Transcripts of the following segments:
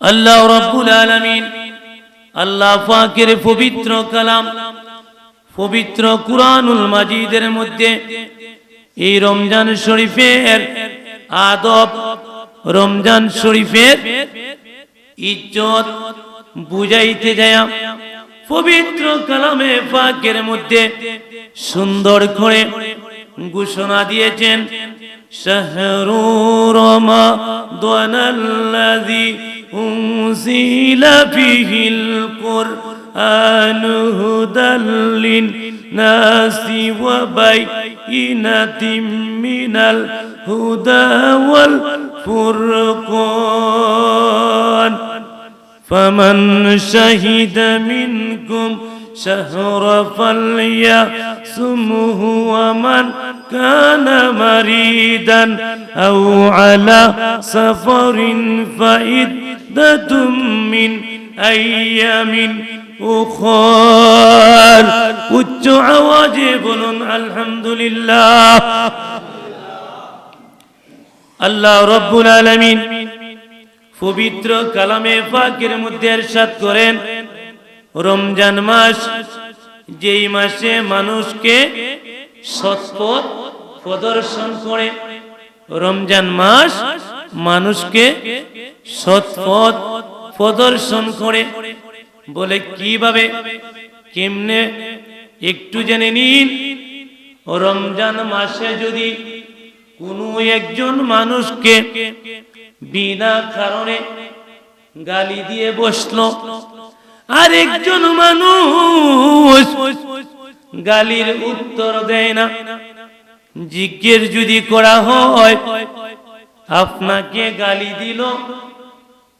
আল্লাহ রব্বুল আলামিন, আল্লাহ পাকের পবিত্র কালাম, পবিত্র কুরআনুল মাজিদের মধ্যে এই রমজান শরীফের আদব, রমজান শরীফের ইজ্জত বুঝাইতে যায় পবিত্র কালামে পাকের মধ্যে সুন্দর করে ঘোষণা দিয়েছেন, শাহরু রমাদানাল্লাযী উনজিলা أنزل به القرآن هدى للناس وبينة من الهدى والفرقان فمن شهد منكم شهر فليصمه ومن كان مريدا أو على سفر فإذ فعدة من أيام أخر উচ্চ আওয়াজে বলুন আলহামদুলিল্লাহ আল্লাহ রব্বুল আলামিন পবিত্র কালামে ফাকের মধ্যে এরশাদ করেন রমজান মাস যেই মাসে মানুষকে সৎপথ প্রদর্শন করে রমজান মাস মানুষকে সৎপথ প্রদর্শন করে বলে কীভাবে, কেমনে, একটু জেনে নিন। রমজান মাসে যদি কোনো একজন মানুষকে বিনা কারণে গালি দিয়ে বসল আর একজন মানুষ গালির উত্তর দেয় না। জিজ্ঞেস যদি করা হয় আপনাকে গালি দিল,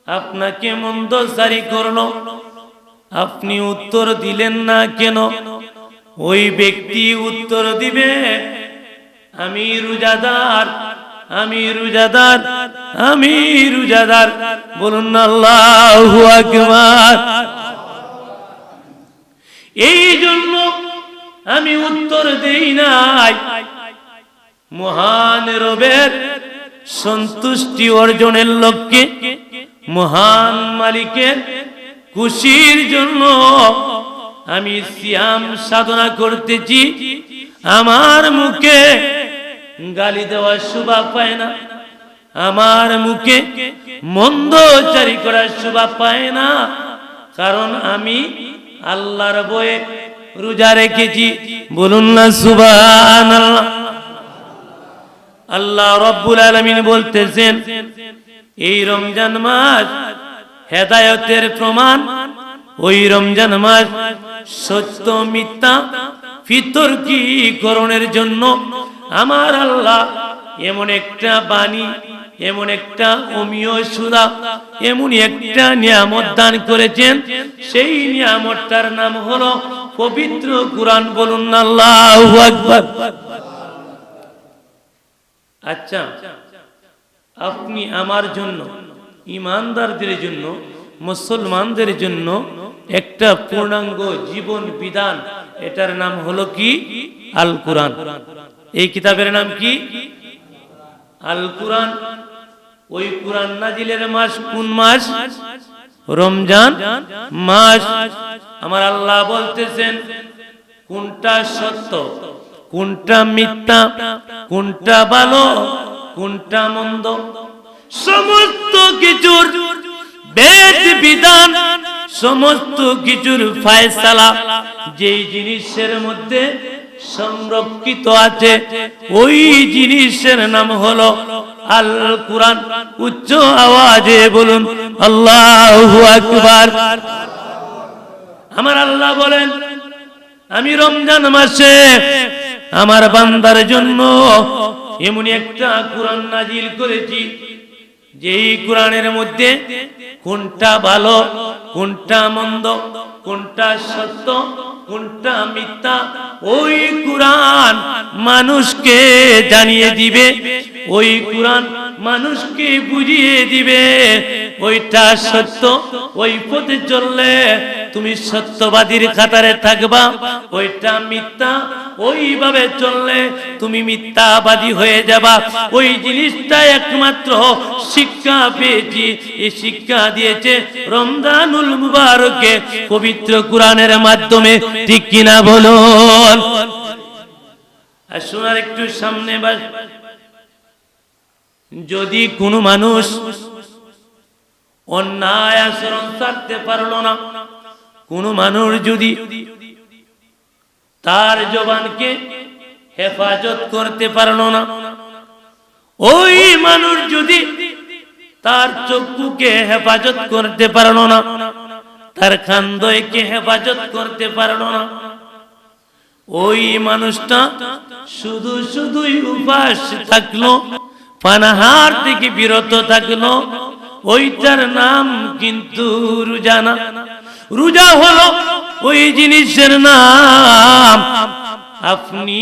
আপনাকে মন্দ সারি করল। আপনি উত্তর দিলেন না কেন? ওই ব্যক্তি উত্তর দিবে, আমি রোজাদার আমি রোজাদার আমি রোজাদার। বলুন আল্লাহু এই জন্য আমি উত্তর দেই নাই। মহান রবের সন্তুষ্টি অর্জনের লক্ষ্যে মহান মালিকের খুশির জন্য আমি সিয়াম সাধনা করতেছি। আমার মুখে গালি দেওয়ার শোভা পায় না। আমার মুখে মন্দ চারি করার শোভা পায় না। কারণ আমি আল্লাহর বয়ে রোজা রেখেছি। বলুন না সুবান আল্লাহ রব্বুল আলমিন বলতেছেন, এই রমজান মাস হেদায়তের প্রমাণ। ওই রমজান মাস সত্য, মিথ্যা ফিতর কি করণের জন্য আমার আল্লাহ এমন একটা বাণী, এমন একটা অমীয় সুদা এমন একটা নিয়ামত দান করেছেন। সেই নিয়ামতটার নাম হলো পবিত্র কুরআন বলুন আল্লাহু আকবার। আচ্ছা আপনি আমার জন্য, ইমানদারদের জন্য, মুসলমানদের জন্য একটা পূর্ণাঙ্গ জীবন বিধান। এটার নাম হলো কি? আল কোরআন এই কিতাবের নাম কি? আল কোরআন ওই কোরআন নাজিলের মাস কোন মাস? রমজান মাস। আমার আল্লাহ বলতেছেন, কোনটা সত্য? কোনটা মিথ্যা, কোনটা ভালো, কোনটা মন্দ? সমস্ত কিছুর বেদ বিধান, সমস্ত কিছুর ফায়সালা যেই জিনিসের মধ্যে সংরক্ষিত আছে, ওই জিনিসের নাম হলো আল কোরআন উচ্চ আওয়াজে বলুন, আল্লাহু আকবার। আমার আল্লাহ বলেন, আমি রমজান মাসে আমার বান্দার জন্য এমনি একটা কোরআন নাজিল করেছি। যেই কোরআনের মধ্যে কোনটা ভালো, কোনটা মন্দ, কোনটা সত্য, কোনটা মিথ্যা, ওই কোরআন মানুষকে জানিয়ে দিবে। ওই কোরআন মানুষকে বুঝিয়ে দিবে, ওইটা সত্য, ওই পথে চললে তুমি সত্যবাদীর খাতারে থাকবা, ওইটা মিথ্যা, ওইভাবে চললে তুমি মিথ্যাবাদী হয়ে যাবা। ওই জিনিসটা একমাত্র শিক্ষা পেয়েছি এই শিক্ষা দিয়েছে রমজানুল মুবারকে পবিত্র কোরআনের মাধ্যমে, ঠিক কিনা বলুন? আর শোনার একটু সামনে বাস যদি কোনো মানুষ অন্যায় আচরণ থাকতে পারল না, কোনো মানুষ যদি তার জবানকে হেফাজত করতে পারল না, ওই মানুষ যদি তার চক্ষুকে হেফাজত করতে পারল না, তার খান্দয়কে হেফাজত করতে পারল না, ওই মানুষটা শুধু শুধুই উপাস থাকল পানাহার থেকে বিরত থাকল। ওইটার নাম কিন্তু রোজানা রোজা হলো ওই জিনিসের নাম। আপনি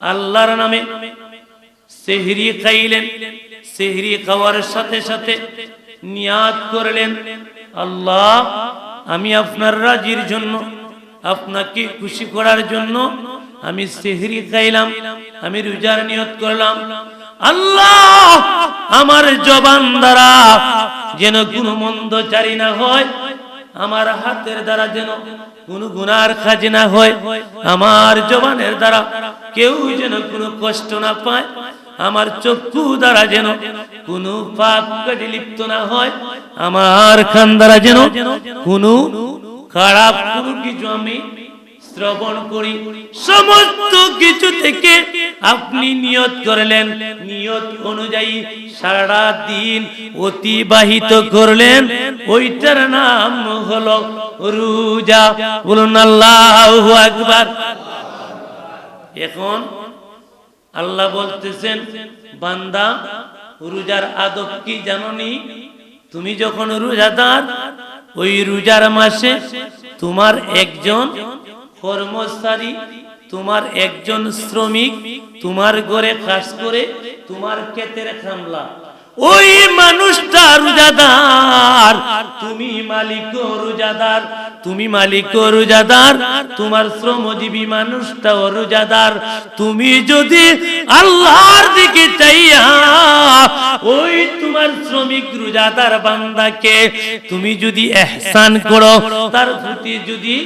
আল্লাহর নামে সেহরি খাইলেন, সেহরি খাওয়ার সাথে সাথে নিয়াত করলেন। আল্লাহ, আমি আপনার রাজির জন্য, আপনাকে খুশি করার জন্য আমি সেহরি খাইলাম আমি রোজার নিয়ত করলাম। আল্লাহ আমার জবান দ্বারা যেন কোনো মন্দ চারি না হয়, আমার হাতের দ্বারা যেন কোনো গুনার কাজ না হয়, আমার জবানের দ্বারা কেউ যেন কোনো কষ্ট না পায়, আমার চক্ষু দ্বারা যেন কোনো পাপ কাজে লিপ্ত না হয়, আমার খান দ্বারা যেন কোনো খারাপ কিছু আমি শ্রবণ করি। সমস্ত কিছু থেকে আপনি নিয়ত করলেন। নিয়ত অনুযায়ী সারা দিন অতিবাহিত করলেন। ওইটার নাম হলো রোজা। বলুন, আল্লাহ আকবার। এখন আল্লাহ বলতেছেন, বান্দা, রোজার আদব কি জাননি? তুমি যখন রোজাদার, ওই রোজার মাসে তোমার একজন কর্মচারী, তোমার একজন শ্রমিক, তোমার ঘরে কাজ করে, তোমার ক্ষেতের খামলা। ওই মানুষটা রোজাদার, তুমি মালিক রোজাদার, তুমি মালিক রোজাদার, তোমার শ্রমজীবী মানুষটা রোজাদার। তুমি যদি আল্লাহর দিকে চাইয়া ওই তোমার শ্রমিক রোজাদার বান্দাকে তুমি যদি এহসান করো, তার প্রতি যদি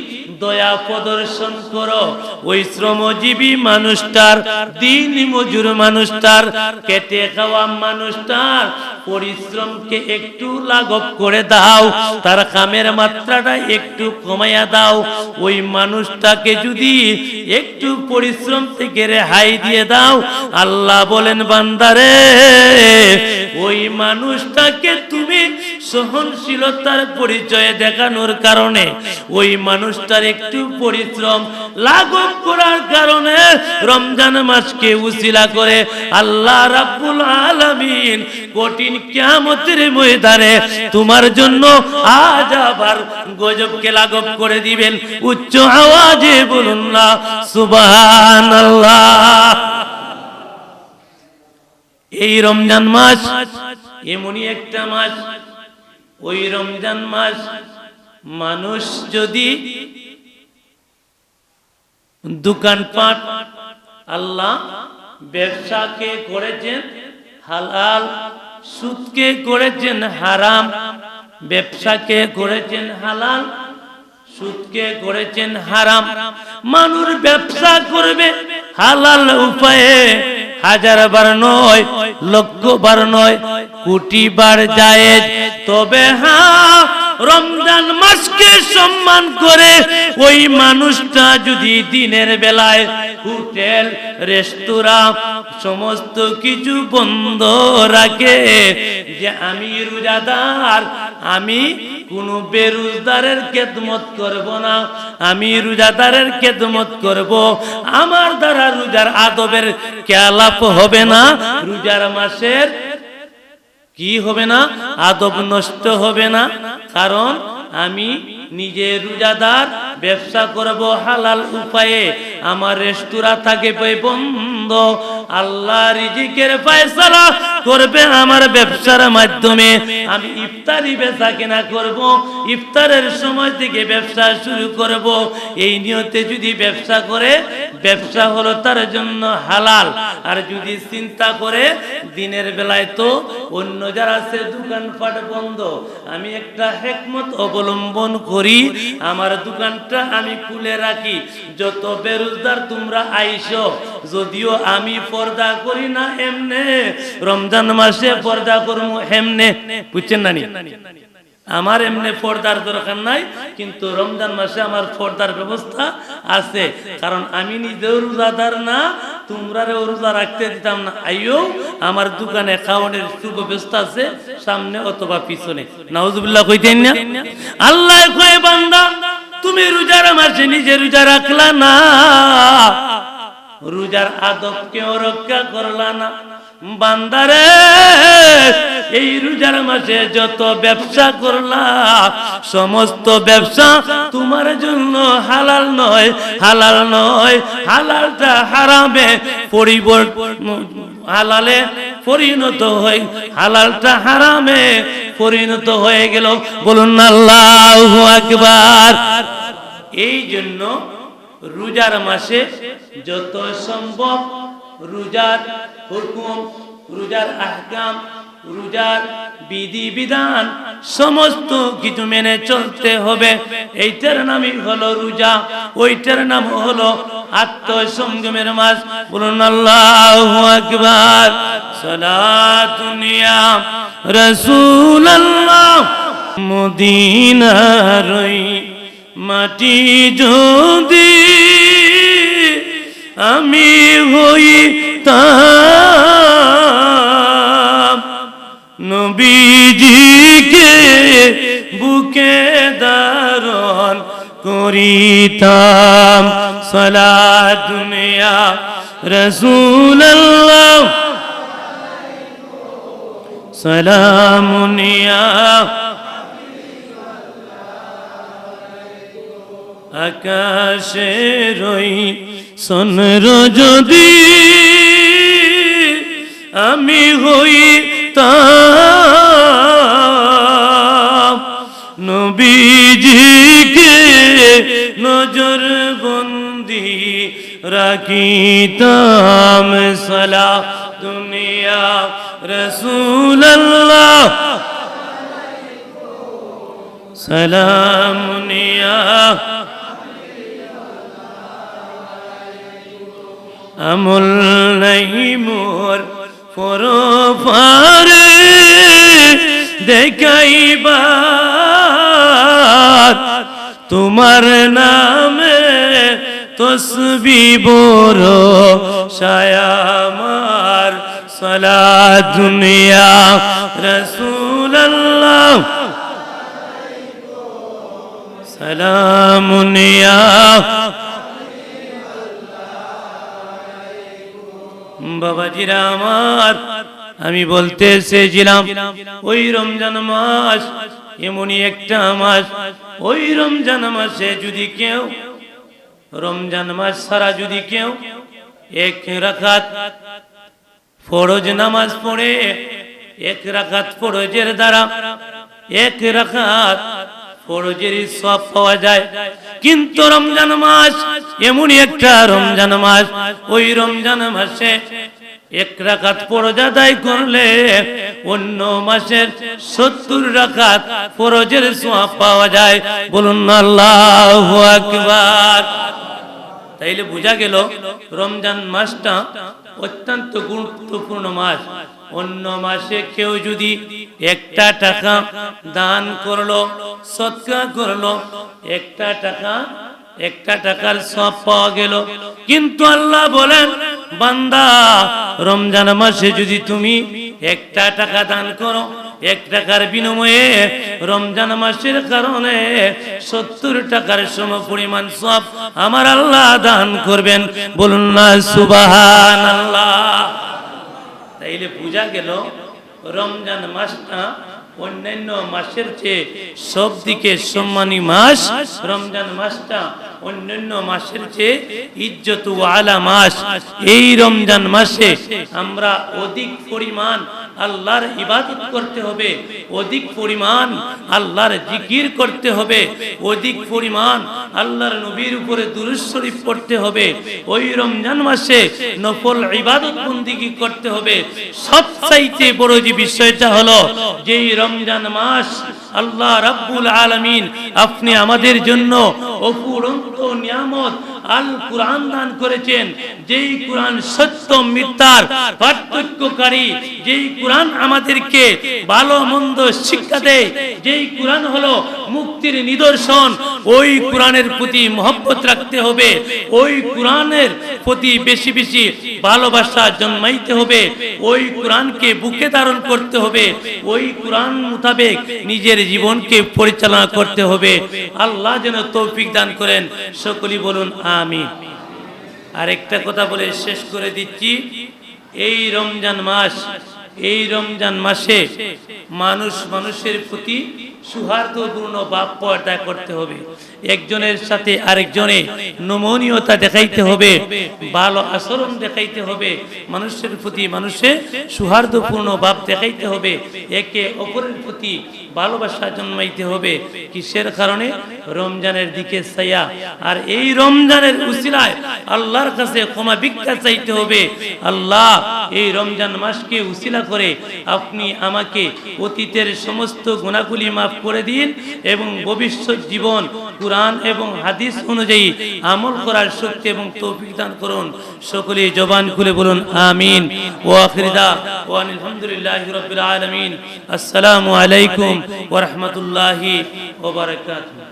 দয়া প্রদর্শন করো। ওই শ্রমজীবী মানুষটার, দিন মজুর মানুষটার, কেটে খাওয়া মানুষটার পরিশ্রমকে একটু লাঘব করে দাও, তার কামের মাত্রাটা একটু কমাইয়া দাও। ওই মানুষটাকে যদি একটু পরিশ্রম থেকে রেহাই দিয়ে দাও, আল্লাহ বলেন, বান্দারে, ওই মানুষটাকে তুমি সহনশীলতার পরিচয় দেখানোর কারণে ওই মানুষটার একটু পরিশ্রম লাঘব করার কারণে রমজান মাসকে উসিলা করে আল্লাহ রাব্বুল আলামিন কঠিন কিয়ামতের ময়দানে তোমার জন্য আজ আবার গজবকে লাঘব করে দিবেন। উচ্চ আওয়াজে বলুন না, সুবহানাল্লাহ। এই রমজান মাস এমনই একটা মাস, ওই রমজান মাস মানুষ যদি দোকানপাট। আল্লাহ ব্যবসাকে করেছেন হালাল, সুদকে করেছেন হারাম, ব্যবসাকে করেছেন হালাল, সুদকে করেছেন হারাম। মানুষ ব্যবসা করবে হালাল উপায়ে, হাজার বার নয়, লক্ষ বার নয়, কোটি বার যায় তবে হ্যাঁ রমজান মাসকে সম্মান করে ওই মানুষটা যদি দিনের বেলায় হোটেল, রেস্তোরাঁ, সমস্ত কিছু বন্ধ রাখে যে আমি রোজাদার, আমি কোন বেরোজগারের খেদমত করব না, আমি রোজাদারের খেদমত করব। আমার দ্বারা রোজার আদবের খেলাপ হবে না, রোজার মাসের কি হবে না? আদব নষ্ট হবে না। কারণ আমি নিজে রোজাদার, ব্যবসা করব হালাল উপায়ে। আমার রেস্তোরাঁ থাকে বন্ধ। আল্লাহ রিজিকের ফয়সালা করবে আমার ব্যবসার মাধ্যমে। আমি ইফতারি বেচা কেনা করব, ইফতারের সময় থেকে ব্যবসা শুরু করব। এই নিয়তে যদি ব্যবসা করে, ব্যবসা হলো তার জন্য হালাল। আর যদি চিন্তা করে, দিনের বেলায় তো অন্য যারা আছে দোকানপাট বন্ধ। আমি একটা হেকমত অবলম্বন করি। আমার দোকানটা আমি খুলে রাখি। যত বেরোজগার তোমরা আইসো, যদিও আমি পর্দা করি না এমনে, রমজান মাসে পর্দা করব হেমনে বুঝছেন না আমার এমনি পর্দার দরকার নাই, কিন্তু রমজান মাসে আমার পর্দার ব্যবস্থা আছে। কারণ আমি নিজেও রোজাদার না তোমরা রোজা রাখতে দিতাম না। আইও আমার দোকানে খাওয়ানোর সুব্যবস্থা আছে, সামনে অথবা পিছনে। নাউজুবিল্লাহ কইতেন না? আল্লাহ কয়, বান্দা, তুমি রোজার মাসে নিজে রোজা রাখলা না। রোজার আদব কেউ রক্ষা করলা না। বান্দারে এই রোজার মাসে যত ব্যবসা করলা, সমস্ত ব্যবসা তোমার জন্য হালাল নয় হালাল নয়, হালালটা হারামে পরিবর্তন হালালে পরিণত হয়, হালালটা হারামে পরিণত হয়ে গেল। বলুন, আল্লাহ আকবার। এই জন্য রোজার মাসে যত সম্ভব রোজার হুকুম, রোজার আহকাম রোজার বিধি বিধান সমস্ত কিছু মেনে চলতে হবে। এইটার নামই হলো রোজা, ওইটার নাম হলো আত্মসংযমের মাস। বলুন, আল্লাহ আকবার। সালাতুনিয়া রাসূলুল্লাহ মদিনার ওই মাটি যদি আমি হই তাম নবীজিকে বুকে দারণ করিতাম। সালা দুনিয়া রসুল্লাহ সালামুনিয়া আকাশে রই সনর যদি আমি হই নবীজিকে নজর বন্দি রাখিতাম সালা দুনিয়া রসুল্লাহ সালামুনিয়া আমল নাই মোর পরপারে দেখাইবার তোমার নামে তসবি বড় সায়ামার সালা দুনিয়া। রসুল্লাহ সালামুনিয়া বাবাজিরা আমার, আমি বলতে চেয়েছিলাম, ওই রমজান মাস এমনই একটা মাস, ওই রমজান মাসে যদি কেউ, রমজান মাস ছাড়া যদি কেউ এক রাখাত ফরজ নামাজ পড়ে, এক রাখাত ফরজের দ্বারা, এক রাখাত ফরজের সব পাওয়া যায়। কিন্তু রমজান মাস এমনই একটা রমজান মাস। ওই রমজান মাসে এক রাকাত ফরজ আদায় করলে অন্য মাসের সত্তর রাকাত ফরজের সোয়াব পাওয়া যায়। বলুন আল্লাহ আকবার। তাইলে বোঝা গেল রমজান মাসটা অত্যন্ত গুরুত্বপূর্ণ মাস। অন্য মাসে কেউ যদি একটা টাকা দান করল সৎকার করল, একটা টাকা, একটা টাকার সব পাওয়া গেল। কিন্তু আল্লাহ বলেন, বান্দা, রমজান মাসে যদি তুমি একটা টাকা দান করো, এক টাকার বিনিময়ে রমজান মাসের কারণে সত্তর টাকার সম পরিমাণ সব আমার আল্লাহ দান করবেন। বলুন না সুবাহান আল্লাহ তাইলে পূজা গেল, রমজান মাসটা অন্যান্য মাসের চেয়ে সব দিকে সম্মানী মাস রমজান মাসটা অন্যান্য মাসের চেয়ে ইজ্জত আলা মাস। এই রমজান মাসে আমরা অধিক পরিমাণ আল্লাহর ইবাদত করতে হবে, অধিক পরিমাণ আল্লাহর জিকির করতে হবে, অধিক পরিমাণ আল্লাহর নবীর উপরে দুরূদ শরীফ পড়তে হবে, ওই রমজান মাসে নফল ইবাদত বন্দিগি করতে হবে। সবচাইতে বড় যে বিষয়টা হলো, যেই রমজান মাস আল্লাহ রাব্বুল আলামিন আপনি আমাদের জন্য অপুরন্ত নিয়ামত আল কোরআন দান করেছেন, যেই কোরআন সত্য, মিথ্যার পার্থক্যকারী, যেই কোরআন আমাদেরকে ভালো, মন্দ শিক্ষা দেয়, যেই কোরআন হলো মুক্তির নিদর্শন ওই কোরআনের প্রতি মহব্বত রাখতে হবে। ওই কোরআনের প্রতি বেশি বেশি ভালোবাসা জন্মাইতে হবে। ওই কোরআনকে বুকে ধারণ করতে হবে। ওই কোরআন মোতাবেক নিজের জীবনকে পরিচালনা করতে হবে। আল্লাহ যেন তৌফিক দান করেন। সকলেই বলুন, আমিন। আরেকটা কথা বলে শেষ করে দিচ্ছি। এই রমজান মাস এই রমজান মাসে মানুষ মানুষের প্রতি সুহার্দপূর্ণ বাপ পর্দা করতে হবে। একজনের সাথে আরেকজনে নমনীয়তা দেখাইতে হবে, ভালো আচরণ দেখাইতে হবে, মানুষের প্রতি মানুষের সুহার্দপূর্ণ বাপ দেখাইতে হবে, একে অপরের প্রতি ভালোবাসা জন্মাইতে হবে। কিসের কারণে? রমজানের দিকে সাইয়া আর এই রমজানের উসিলায় আল্লাহর কাছে ক্ষমা ভিক্ষা চাইতে হবে। আল্লাহ, এই রমজান মাসকে উসিলা করে আপনি আমাকে অতীতের সমস্ত গুণাগুলি মাফ করে দিন এবং ভবিষ্যৎ জীবন কোরআন এবং হাদিস অনুযায়ী আমল করার শক্তি এবং তৌফিক দান করুন। সকলে জবান খুলে বলুন, আমিন। ও আখিরদা ও আলহামদুলিল্লাহ রাব্বিল আলামিন। আসসালামু আলাইকুম ওয়া রাহমাতুল্লাহি ওয়া বারাকাতুহু।